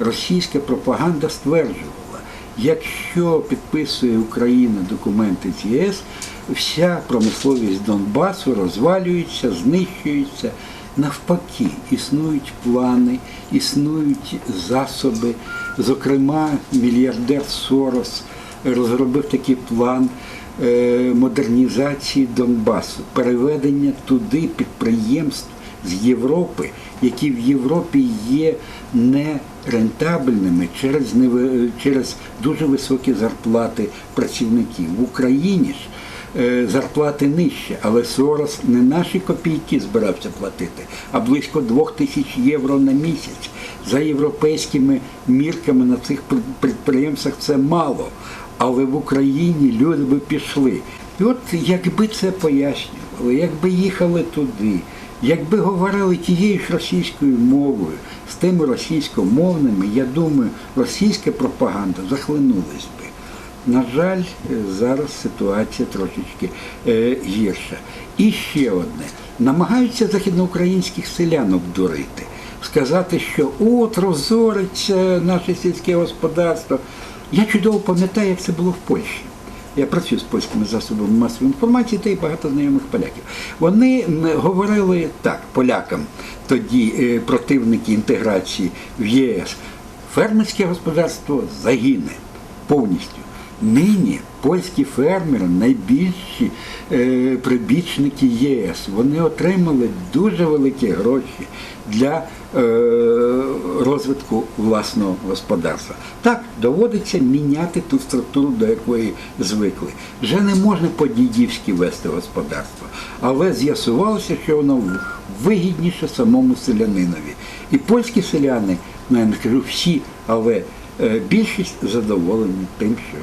Російська пропаганда стверджувала, якщо підписує Україна документи з ЄС, вся промисловість Донбасу розвалюється, знищується. Навпаки, існують плани, існують засоби. Зокрема, мільярдер Сорос розробив такий план е, модернізації Донбасу, переведення туди підприємств з Європи, які в Європі є нерентабельними через, через дуже високі зарплати працівників. В Україні ж е, зарплати нижче, але Сорос не наші копійки збирався платити, а близько двох тисяч євро на місяць. За європейськими мірками на цих пр- підприємствах це мало. Але в Україні люди би пішли. І от якби це пояснювали, якби їхали туди, якби говорили тією ж російською мовою, з тими російськомовними, я думаю, російська пропаганда захлинулась би. На жаль, е, зараз ситуація трошечки е, гірша. І ще одне. Намагаються західноукраїнських селян обдурити, сказати, що от розориться наше сільське господарство. Я чудово пам'ятаю, як це було в Польщі. Я працюю з польськими засобами масової інформації та й багато знайомих поляків. Вони говорили так, полякам, тоді е, противники інтеграції в ЄС, фермерське господарство загине повністю. Нині польські фермери найбільші е, прибічники ЄС. Вони отримали дуже великі гроші для е, розвитку власного господарства. Так, доводиться міняти ту структуру, до якої звикли. Вже не можна по-дідівськи вести господарство, але з'ясувалося, що воно вигідніше самому селянинові. І польські селяни, ну не кажу всі, але більшість задоволені тим, що